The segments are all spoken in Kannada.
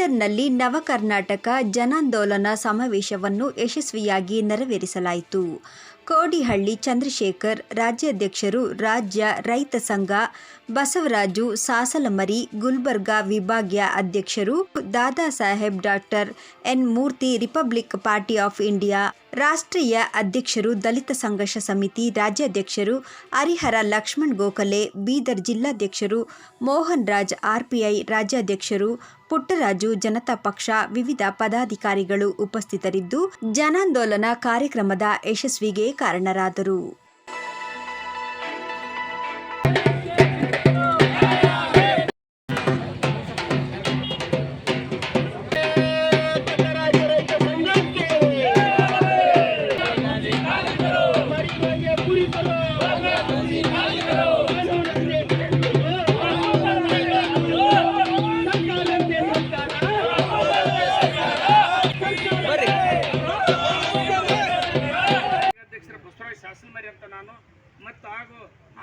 ಬೀದರ್ನಲ್ಲಿ ನವಕರ್ನಾಟಕ ಜನಾಂದೋಲನ ಸಮಾವೇಶವನ್ನು ಯಶಸ್ವಿಯಾಗಿ ನೆರವೇರಿಸಲಾಯಿತು. ಕೋಡಿಹಳ್ಳಿ ಚಂದ್ರಶೇಖರ್, ರಾಜ್ಯಾಧ್ಯಕ್ಷರು ರಾಜ್ಯ ರೈತ ಸಂಘ, ಬಸವರಾಜು ಸಾಸಲಮರಿ, ಗುಲ್ಬರ್ಗಾ ವಿಭಾಗೀಯ ಅಧ್ಯಕ್ಷರು Dada Saheb doctor N Murthy, republic party of India ರಾಷ್ಟ್ರೀಯ ಅಧ್ಯಕ್ಷರು ದಲಿತ ಸಂಘರ್ಷ ಸಮಿತಿ ರಾಜ್ಯಾಧ್ಯಕ್ಷರು ಹರಿಹರ ಲಕ್ಷ್ಮಣ್ ಗೋಖಲೆ, ಬೀದರ್ ಜಿಲ್ಲಾಧ್ಯಕ್ಷರು ಮೋಹನ್ ರಾಜ್ ಆರ್ಪಿಐ, ರಾಜ್ಯಾಧ್ಯಕ್ಷರು ಪುಟ್ಟರಾಜು ಜನತಾ ಪಕ್ಷ, ವಿವಿಧ ಪದಾಧಿಕಾರಿಗಳು ಉಪಸ್ಥಿತರಿದ್ದು, ಜನಾಂದೋಲನ ಕಾರ್ಯಕ್ರಮದ ಯಶಸ್ವಿಗೆ ಕಾರಣರಾದರು.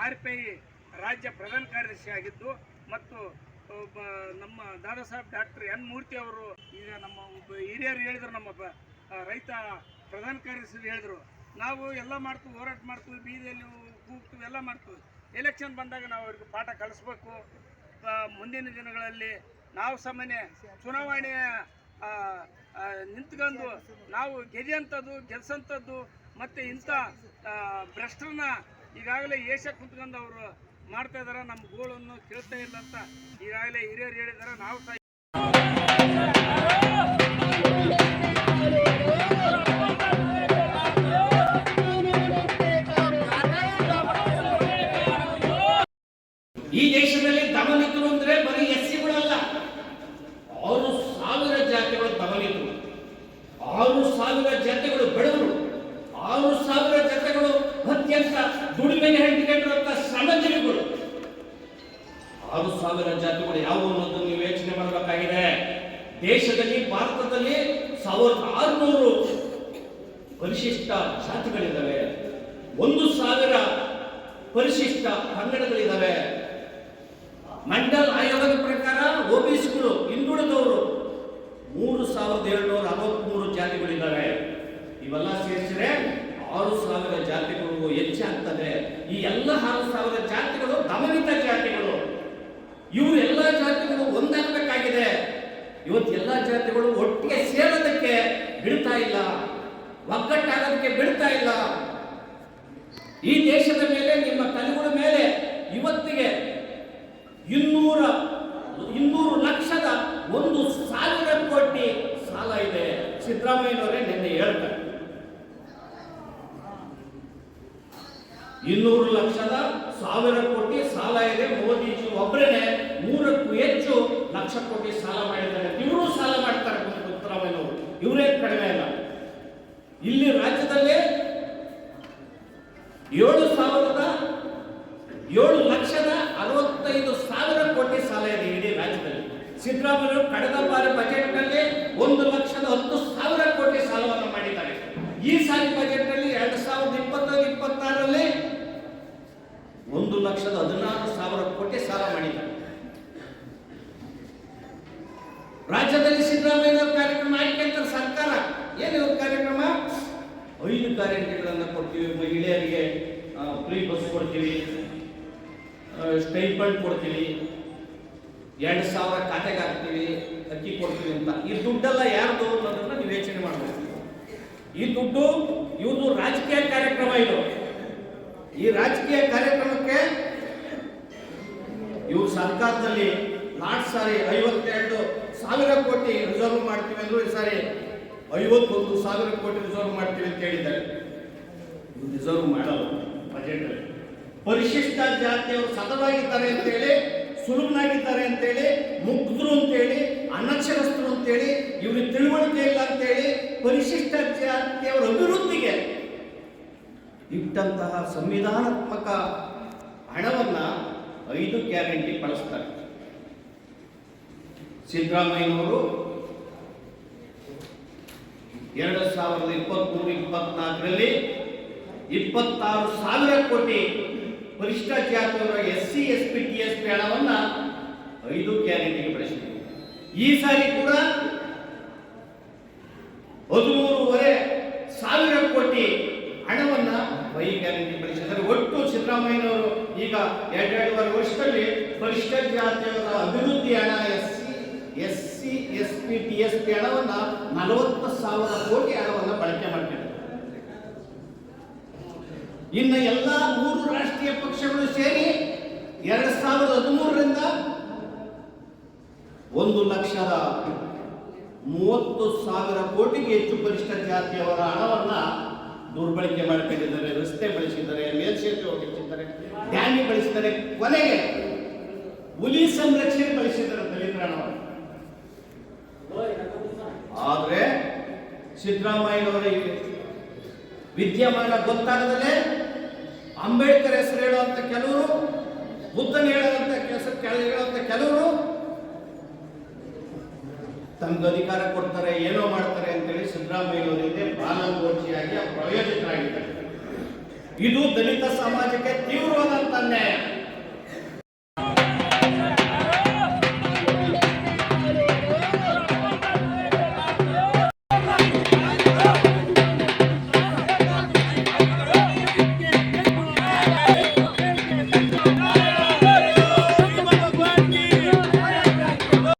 ಆರ್ ಪಿ ರಾಜ್ಯ ಪ್ರಧಾನ ಕಾರ್ಯದರ್ಶಿ ಆಗಿದ್ದು ಮತ್ತು ನಮ್ಮ ದಾದಾ ಸಾಹೇಬ್ ಡಾಕ್ಟರ್ ಎನ್ ಮೂರ್ತಿ ಅವರು ಈಗ ನಮ್ಮ ಹಿರಿಯರು ಹೇಳಿದ್ರು, ನಮ್ಮ ರೈತ ಪ್ರಧಾನ ಕಾರ್ಯದರ್ಶಿ ಹೇಳಿದ್ರು, ನಾವು ಎಲ್ಲ ಮಾಡ್ತೀವಿ, ಹೋರಾಟ ಮಾಡ್ತೀವಿ, ಬೀದಿಯಲ್ಲಿ ಕೂಗ್ತೀವಿ, ಎಲ್ಲ ಮಾಡ್ತೀವಿ. ಎಲೆಕ್ಷನ್ ಬಂದಾಗ ನಾವು ಅವ್ರಿಗೆ ಪಾಠ ಕಲಿಸ್ಬೇಕು. ಮುಂದಿನ ದಿನಗಳಲ್ಲಿ ನಾವು ಸಾಮಾನ್ಯ ಚುನಾವಣೆಯ ನಿಂತ್ಕೊಂಡು ನಾವು ಗೆದಿಯಂಥದ್ದು, ಗೆಲ್ಸಂಥದ್ದು, ಮತ್ತು ಇಂಥ ಭ್ರಷ್ಟರನ್ನ ಈಗಾಗಲೇ ಏಷ್ಯಾ ಕುಂತ್ಕೊಂಡು ಅವರು ಮಾಡ್ತಾ ಇದಾರೆ ನಮ್ಮ ಗೋಳನ್ನು ಕೇಳ್ತಾ ಇಲ್ಲ ಅಂತ ಈಗಾಗಲೇ ಹಿರಿಯರು ಹೇಳಿದಾರೆ, ನಾವು ಸಹ ಈ ದೇಶದಲ್ಲಿ ದಮನಿತರು ಅಂದ್ರೆ ಬರೀ ಎಸ್ಸಿಗಳಲ್ಲ ಆರು ಸಾವಿರ ಜಾತಿಗಳು ದಮನಿತರು ಆರು ಸಾವಿರ ಜಾತಿಗಳು ಬೆಳೆದರು ಆರು ಸಾವಿರ ಜಾತಿಗಳು ಅತ್ಯಂತ ದುಡಿಮೆಗೆ ಅಂತ ಶ್ರಮಜೀವಿಗಳು. ಆರು ಸಾವಿರ ಜಾತಿಗಳು ಯಾವುವು ಅನ್ನೋದನ್ನು ನೀವು ಯೋಚನೆ ಮಾಡಬೇಕಾಗಿದೆ. ದೇಶದಲ್ಲಿ, ಭಾರತದಲ್ಲಿ ಸಾವಿರದ ಆರುನೂರು ಪರಿಶಿಷ್ಟ ಜಾತಿಗಳಿದ್ದಾವೆ. ಒಂದು ಸಾವಿರ ಪರಿಶಿಷ್ಟ ಪಂಗಡಗಳಿದ್ದಾವೆ ಮಂಡಲ್ ಆಯೋಗದ ಪ್ರಕಾರ ಓಬಿಸಿಗಳು, ಹಿಂದುಳಿದವರು ಮೂರು ಸಾವಿರದ ಏಳ್ನೂರ ಅರವತ್ಮೂರು ಜಾತಿಗಳಿದ್ದಾವೆ. ಇವೆಲ್ಲ ಸೇರಿಸಿದ್ರೆ ಆರು ಸಾವಿರ ಜಾತಿಗಳು ಹೆಚ್ಚಾಗ್ತದೆ ಈ ಎಲ್ಲ ಆರು ಸಾವಿರ ಜಾತಿಗಳು ದಮನಿತ ಜಾತಿಗಳು. ಇವು ಎಲ್ಲ ಜಾತಿಗಳು ಒಂದಾಗಬೇಕಾಗಿದೆ. ಇವತ್ತು ಎಲ್ಲ ಜಾತಿಗಳು ಒಟ್ಟಿಗೆ ಸೇರೋದಕ್ಕೆ ಬಿಡ್ತಾ ಇಲ್ಲ. ಒಗ್ಗಟ್ಟಾಗೋದಕ್ಕೆ ಬಿಡ್ತಾ ಇಲ್ಲ. ಈ ದೇಶದ ಮೇಲೆ, ನಿಮ್ಮ ತಲೆಗಳ ಮೇಲೆ ಇವತ್ತಿಗೆ ಇನ್ನೂರ, ಇನ್ನೂರು ಲಕ್ಷದ ಒಂದು ಸಾವಿರ ಕೋಟಿ ಸಾಲ ಇದೆ. ಸಿದ್ದರಾಮಯ್ಯನವರೇ ನಿನ್ನೆ ಹೇಳ್ತಾರೆ. ಇನ್ನೂರು ಲಕ್ಷದ ಸಾವಿರ ಕೋಟಿ ಸಾಲ ಇದೆ. ಮೋದಿಜಿ ಒಬ್ಬರೇ ನೂರಕ್ಕೂ ಹೆಚ್ಚು ಲಕ್ಷ ಕೋಟಿ ಸಾಲ ಮಾಡಿದ್ದಾರೆ. ಇವರು ಸಾಲ ಮಾಡ್ತಾರೆ ಸಿದ್ದರಾಮಯ್ಯನವರು ಇವರೇ ಕಡಿಮೆ ಇಲ್ಲ ಇಲ್ಲಿ ರಾಜ್ಯದಲ್ಲಿ ಏಳು ಸಾವಿರದ ಏಳು ಲಕ್ಷದ ಅರವತ್ತೈದು ಸಾವಿರ ಕೋಟಿ ಸಾಲ ಇದೆ ಇಡೀ ರಾಜ್ಯದಲ್ಲಿ. ಸಿದ್ದರಾಮಯ್ಯ ಕಳೆದ ಬಾರಿ ಬಜೆಟ್ನಲ್ಲಿ ಒಂದು ಲಕ್ಷದ ಹತ್ತು ಸಾವಿರ ಕೋಟಿ ಸಾಲವನ್ನು ಮಾಡಿದ್ದಾರೆ. ಈ ಸಾರಿ ಬಜೆಟ್ನಲ್ಲಿ ಎರಡು ಸಾವಿರದ ಇಪ್ಪತ್ತೈದು ಇಪ್ಪತ್ತಾರರಲ್ಲಿ ಒಂದು ಲಕ್ಷದ ಹದಿನಾರು ಸಾವಿರ ಕೋಟಿ ಸಾಲ ಮಾಡಿದ್ದಾರೆ ರಾಜ್ಯದಲ್ಲಿ ಸಿದ್ದರಾಮಯ್ಯ ಕಾರ್ಯಕ್ರಮ ಆಯ್ಕೆಂತಾರೆ ಸರ್ಕಾರ, ಏನು ಕಾರ್ಯಕ್ರಮ? ಐದು ಗ್ಯಾರಂಟಿಗಳನ್ನು ಕೊಡ್ತೀವಿ ಮಹಿಳೆಯರಿಗೆ ಫ್ರೀ ಬಸ್ ಕೊಡ್ತೀವಿ ಸ್ಟೈಪಂಡ್ ಕೊಡ್ತೀವಿ, ಎರಡು ಸಾವಿರ ಖಾತೆಗೆ ಹಾಕ್ತೀವಿ, ಅಕ್ಕಿ ಕೊಡ್ತೀವಿ ಅಂತ. ಈ ದುಡ್ಡೆಲ್ಲ ಯಾರ್ದು ಅನ್ನೋದನ್ನ ನೀವು ಯೋಚನೆ ಮಾಡಬೇಕು. ಈ ದುಡ್ಡು ಇವುದು ರಾಜಕೀಯ ಕಾರ್ಯಕ್ರಮ ಇದು. ಈ ರಾಜಕೀಯ ಕಾರ್ಯಕ್ರಮಕ್ಕೆ ಇವರು ಸರ್ಕಾರದಲ್ಲಿ ಲಾಸ್ಟ್ ಸಾರಿ ಐವತ್ತೆರಡು ಸಾವಿರ ಕೋಟಿ ರಿಸರ್ವ್ ಮಾಡ್ತೀವಿ ಅಂದ್ರೆ ಈ ಸಾರಿ ಐವತ್ತೊಂದು ಸಾವಿರ ಕೋಟಿ ರಿಸರ್ವ್ ಮಾಡ್ತೀವಿ ಅಂತ ಹೇಳಿದ್ದಾರೆ. ರಿಸರ್ವ್ ಮಾಡಲ್ಲ ಬಜೆಟ್ ಅಲ್ಲಿ. ಪರಿಶಿಷ್ಟ ಜಾತಿಯವರು ಸತತವಾಗಿದ್ದಾರೆ ಅಂತೇಳಿ ಸುಲಭನಾಗಿದ್ದಾರೆ ಅಂತೇಳಿ ಮುಗ್ಧರು ಅಂತೇಳಿ ಅನಕ್ಷರಸ್ಥರು ಅಂತೇಳಿ ಇವ್ರಿಗೆ ತಿಳುವಳಿಕೆ ಇಲ್ಲ ಅಂತೇಳಿ ಪರಿಶಿಷ್ಟ ಜಾತಿಯವರ ಅಭಿವೃದ್ಧಿಗೆ ಇಟ್ಟಂತಹ ಸಂವಿಧಾನಾತ್ಮಕ ಹಣವನ್ನ ಐದು ಗ್ಯಾರಂಟಿ ಬಳಸ್ತಾರೆ. ಸಿದ್ದರಾಮಯ್ಯನವರು ಎರಡು ಸಾವಿರದ ಇಪ್ಪತ್ಮೂರು, ಇಪ್ಪತ್ನಾಲ್ಕರಲ್ಲಿ ಇಪ್ಪತ್ತಾರು ಸಾವಿರ ಕೋಟಿ ಪರಿಷ್ಠ ಜಾತಿಯವರ S C, S P, T, S P ಹಣವನ್ನ ಐದು ಗ್ಯಾರಂಟಿಗೆ ಬಳಸಿದೆ ಈ ಸಾರಿ ಕೂಡ ಹದಿಮೂರುವರೆ ಸಾವಿರ ಕೋಟಿ ಹಣವನ್ನ ಬೈ ಗ್ಯಾರಂಟಿ ಬಳಸಿದ್ದಾರೆ. ಒಟ್ಟು ಸಿದ್ದರಾಮಯ್ಯನವರು ಈಗ ಎರಡೆರಡೂವರೆ ಜಾತಿಯವರ ಅಭಿವೃದ್ಧಿ ಹಣ, S C S C, S P, T S P ಹಣವನ್ನ ನಲವತ್ತು ಸಾವಿರ ಕೋಟಿ ಹಣವನ್ನ ಬಳಕೆ ಮಾಡ್ತಾರೆ ಇನ್ನು ಎಲ್ಲ ಮೂರು ರಾಷ್ಟ್ರೀಯ ಪಕ್ಷಗಳು ಸೇರಿ ಎರಡ್ ಸಾವಿರದ ಹದಿಮೂರರಿಂದ ಒಂದು ಲಕ್ಷದ ಮೂವತ್ತು ಸಾವಿರ ಕೋಟಿಗೆ ಹೆಚ್ಚು ಪರಿಷ್ಠ ಜಾತಿಯವರ ಹಣವನ್ನ ದುರ್ಬಳಕೆ ಮಾಡ್ಕೊಂಡಿದ್ದಾರೆ, ರಸ್ತೆ ಬಳಸಿದ್ದಾರೆ, ಮೇಲ್ಸೇತುವೆ ಡ್ಯಾಮಿ ಬಳಸಿದ್ದಾರೆ, ಕೊನೆಗೆ ಹುಲಿ ಸಂರಕ್ಷಣೆ ಬಳಸಿದ್ದಾರೆ ದಲಿತರ ಹಣವನ್ನು ಆದ್ರೆ ಸಿದ್ದರಾಮಯ್ಯನವರ ವಿದ್ಯಮಾನ ಗೊತ್ತಾಗದಲ್ಲೇ ಅಂಬೇಡ್ಕರ್ ಹೆಸರು ಹೇಳುವಂತ ಕೆಲವರು, ಬುದ್ಧನ ಹೇಳುವಂತ ಕೆಳ ಹೇಳುವಂತ ಕೆಲವರು ತಮ್ಗೆ ಅಧಿಕಾರ ಕೊಡ್ತಾರೆ, ಏನೋ ಮಾಡ್ತಾರೆ ಅಂತೇಳಿ ಸಿದ್ದರಾಮಯ್ಯನವರಿಗೆ ಬಾಲಗೋಚಿಯಾಗಿ ಪ್ರಯೋಜಕರಾಗಿದ್ದಾರೆ ಇದು ದಲಿತ ಸಮಾಜಕ್ಕೆ ತೀವ್ರ